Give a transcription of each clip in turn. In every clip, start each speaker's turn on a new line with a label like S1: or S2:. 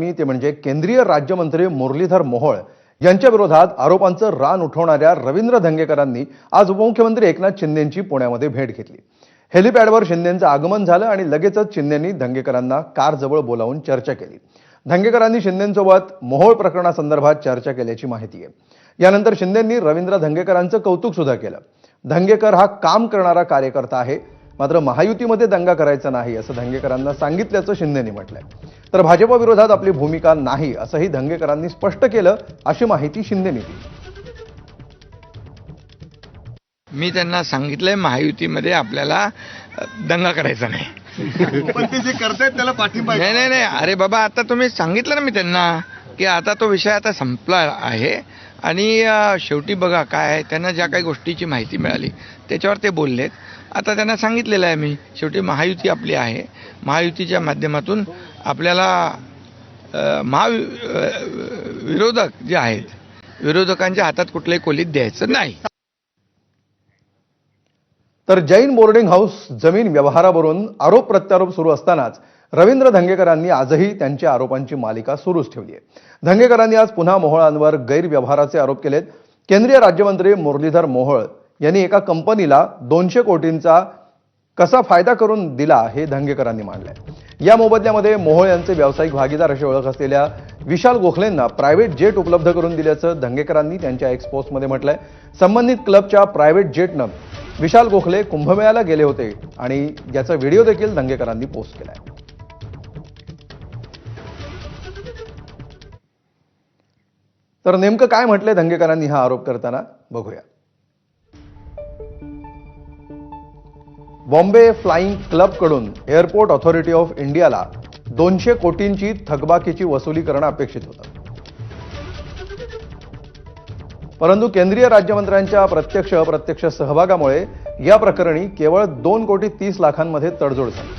S1: बातमी ते म्हणजे केंद्रीय राज्यमंत्री मुरलीधर मोहोळ यांच्या विरोधात आरोपांचं रान उठवणाऱ्या रवींद्र धंगेकरांनी आज उपमुख्यमंत्री एकनाथ शिंदेंची पुण्यामध्ये भेट घेतली. हेलिपॅडवर शिंदेंचं आगमन झालं आणि लगेचच शिंदेंनी धंगेकरांना कारजवळ बोलावून चर्चा केली. धंगेकरांनी शिंदेंसोबत मोहोळ प्रकरणासंदर्भात चर्चा केल्याची माहिती आहे. यानंतर शिंदेंनी रवींद्र धंगेकरांचं कौतुक सुद्धा केलं. धंगेकर हा काम करणारा कार्यकर्ता आहे. मात्र महायुतीमध्ये दंगा करायचा नाही असं धंगेकरांना सांगितल्याचं शिंदेंनी म्हटलंय. तर भाजप विरोधात आपली भूमिका नाही असंही धंगेकरांनी स्पष्ट केलं अशी माहिती शिंदेंनी दिली.
S2: मी त्यांना सांगितलंय महायुतीमध्ये आपल्याला दंगा करायचा नाही.
S3: पण ते जे करतायत त्याला पाठिंबा.
S2: नाही नाही नाही. अरे बाबा आता तुम्ही सांगितलं ना मी त्यांना की आता तो विषय आता संपला आहे. आणि शेवटी बघा काय आहे त्यांना ज्या काही गोष्टीची माहिती मिळाली त्याच्यावर ते बोललेत. आता त्यांना सांगितलेलं आहे मी शेवटी महायुती आपली आहे. महायुतीच्या माध्यमातून आपल्याला महा विरोधक जे आहेत विरोधकांच्या हातात कुठल्याही कोलीत द्यायचं नाही.
S1: तर जैन बोर्डिंग हाऊस जमीन व्यवहारावरून आरोप प्रत्यारोप सुरू असतानाच रवींद्र धंगेकरांनी आजही त्यांच्या आरोपांची मालिका सुरूच ठेवली आहे. धंगेकरांनी आज पुन्हा मोहोळांवर गैरव्यवहाराचे आरोप केलेत. केंद्रीय राज्यमंत्री मुरलीधर मोहोळ यांनी एका कंपनीला दोनशे कोटींचा कसा फायदा करून दिला हे धंगेकरांनी मांडलंय. या मोबदल्यामध्ये मोहोळ यांचे व्यावसायिक भागीदार अशी ओळख असलेल्या विशाल गोखलेंना प्रायव्हेट जेट उपलब्ध करून दिल्याचं धंगेकरांनी त्यांच्या एक्सपोजमध्ये म्हटलंय. संबंधित क्लबच्या प्रायव्हेट जेटनं विशाल गोखले कुंभमेळ्याला गेले होते आणि याचा व्हिडिओ देखील धंगेकरांनी पोस्ट केलाय. तर नेमकं काय म्हटलंय धंगेकरांनी हा आरोप करताना? बघूया. बॉम्बे फ्लाइंग क्लबकडून एअरपोर्ट ऑथॉरिटी ऑफ इंडियाला दोनशे कोटींची थकबाकीची वसुली करणं अपेक्षित होतं. परंतु केंद्रीय राज्यमंत्र्यांच्या प्रत्यक्ष अप्रत्यक्ष सहभागामुळे या प्रकरणी केवळ दोन कोटी तीस लाखांमध्ये तडजोड झाली.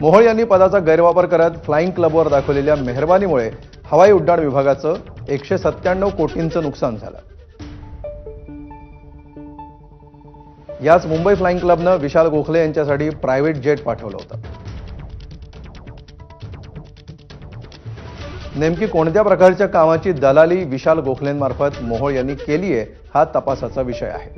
S1: मोहोळ यांनी पदाचा गैरवापर करत फ्लाइंग क्लबवर दाखवलेल्या मेहरबानीमुळे हवाई उड्डाण विभागाचं एकशे सत्त्याण्णव कोटींचं नुकसान झालं. याच मुंबई फ्लाईंग क्लबनं विशाल गोखले यांच्यासाठी प्रायव्हेट जेट पाठवलं होतं. नेमकी कोणत्या प्रकारच्या कामाची दलाली विशाल गोखलेंमार्फत मोहोळ यांनी केली आहे हा तपासाचा विषय आहे.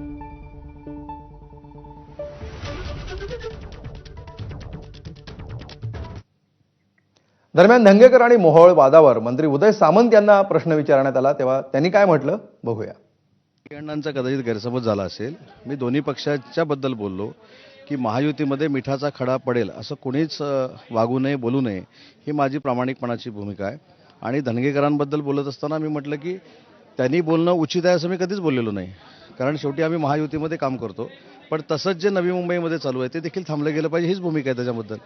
S1: दरम्यान धंगेकर आणि मोहोळ वादावर मंत्री उदय सामंत यांना प्रश्न विचारण्यात आला तेव्हा त्यांनी काय म्हटलं? बघूया.
S4: अण्णांचा कदाचित गैरसमज झाला असेल. मी दोन्ही पक्षाच्या बद्दल बोललो की महायुतीमध्ये मिठाचा खडा पडेल असं कोणीच वागू नये बोलू नये ही माझी प्रामाणिकपणाची भूमिका आहे. आणि धनगेकरांबद्दल बोलत असताना मी म्हटलं की त्यांनी बोलणं उचित आहे असं मी कधीच बोललेलो नाही. कारण शेवटी आम्ही महायुतीमध्ये काम करतो. पण तसंच जे नवी मुंबईमध्ये चालू आहे ते देखील थांबलं गेलं पाहिजे हीच भूमिका आहे त्याच्याबद्दल.